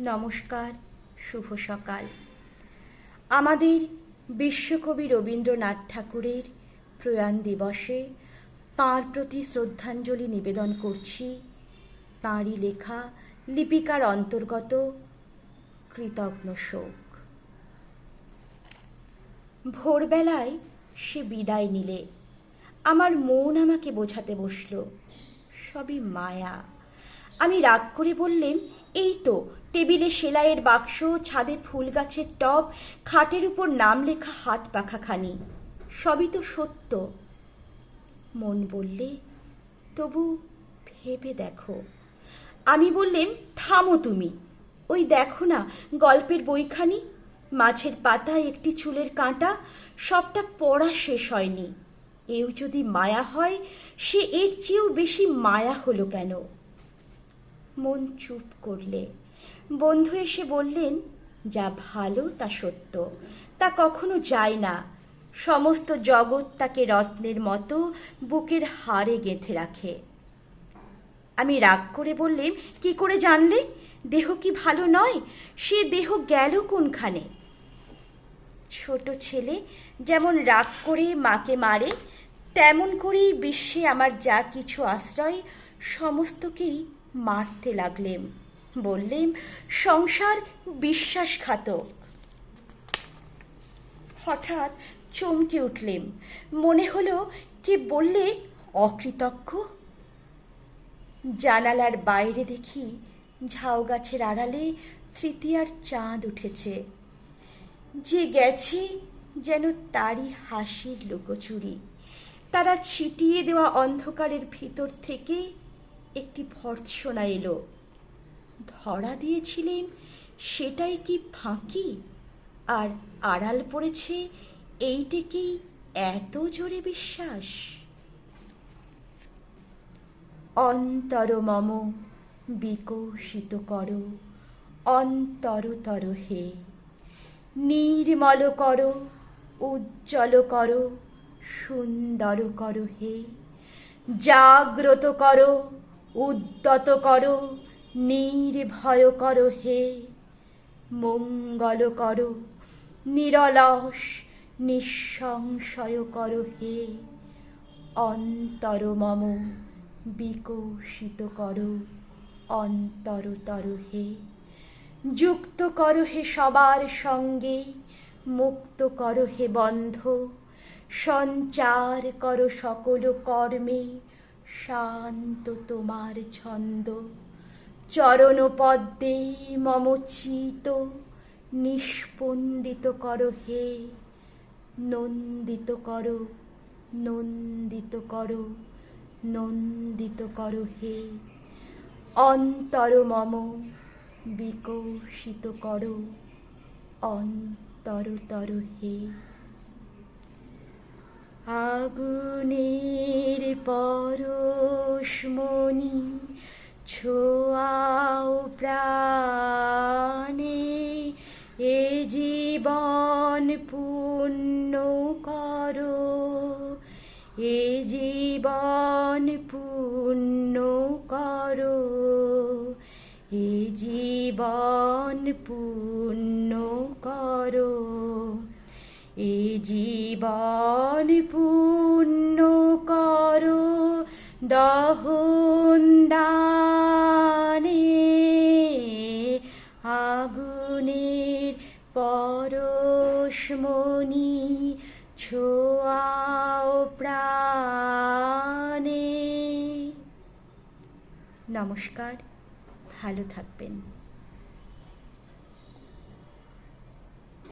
নমস্কার, শুভ সকাল। আমাদের বিশ্বকবি রবীন্দ্রনাথ ঠাকুরের প্রয়াণ দিবসে তাঁর প্রতি শ্রদ্ধাঞ্জলি নিবেদন করছি। তাঁরই লেখা লিপিকার অন্তর্গত কৃতজ্ঞ শোক। ভোরবেলায় সে বিদায় নিলে। আমার মন আমাকে বোঝাতে বসল, সবই মায়া। আমি রাগ করে বললেম এই তো টেবিলে সেলাইয়ের বাক্স, ছাদে ফুল গাছের টব, খাটের উপর নাম লেখা হাত পাখাখানি। সবই তো সত্য। মন বললে, তবু ভেবে দেখো। আমি বললেম থামো তুমি। ওই দেখো না, গল্পের বইখানি, মাছের পাতায় একটি চুলের কাঁটা, সবটা পড়া শেষ হয়নি। এও যদি মায়া হয়, সে এর চেয়েও বেশি মায়া হলো কেন? মন চুপ করলে বন্ধু এসে বললেন, যা ভালো, তা সত্য। তা কখনো যায় না। সমস্ত জগৎ তাকে রত্নের মতো বুকের হাড়ে গেঁথে রাখে। আমি রাগ করে বললেম কি করে জানলে? দেহ কি ভালো নয়? সে দেহ গেল কোনখানে? ছোট ছেলে যেমন রাগ করে মাকে মারে, তেমন করেই বিশ্বে আমার যা কিছু আশ্রয়, সমস্তকেই মারতে লাগলেম। বললেম সংসার বিশ্বাসঘাতক। হঠাৎ চমকে উঠলেম মনে হলো কে বললে অকৃতজ্ঞ। জানালার বাইরে দেখি ঝাউ গাছের আড়ালে তৃতীয়ার চাঁদ উঠেছে। যে গেছে যেন তারই হাসির লুকোচুরি। তারা ছিটিয়ে দেওয়া অন্ধকারের ভিতর থেকে একটি ভর্ৎসনা এলো। ধরা দিয়েছিলেন, সেটাই কি ফাঁকি? আর আড়াল পড়েছে, এইটেকেই এত জোরে বিশ্বাস। অন্তর মম, বিকশিত কর অন্তরতর হে। নির্মল কর, উজ্জ্বল কর, সুন্দর কর হে। জাগ্রত কর, উদ্যত কর নির্ভয় কর হে, মঙ্গল কর, নিরলস নিঃসংশয় কর হে, অন্তর মম বিকশিত কর অন্তরতর হে। যুক্ত কর হে সবার সঙ্গে, মুক্ত কর হে বন্ধ, সঞ্চার কর সকল কর্মে, শান্ত তোমার ছন্দ। চরণ পদ্মে মম চিত নিষ্পন্দিত কর হে, নন্দিত কর নন্দিত কর নন্দিত কর হে। অন্তর মম, বিকশিত কর অন্তরতর হে। আগুনের পরশমণি ছোয়াও প্রাণে, এ জীবন পূর্ণ করো, এ জীবন পূর্ণ করো, এ জীবন পূর্ণ করো, এ জীবন পূর্ণ করো, দহন দানে পরশমণি ছোয়াও প্রাণে। নমস্কার ভালো থাকবেন।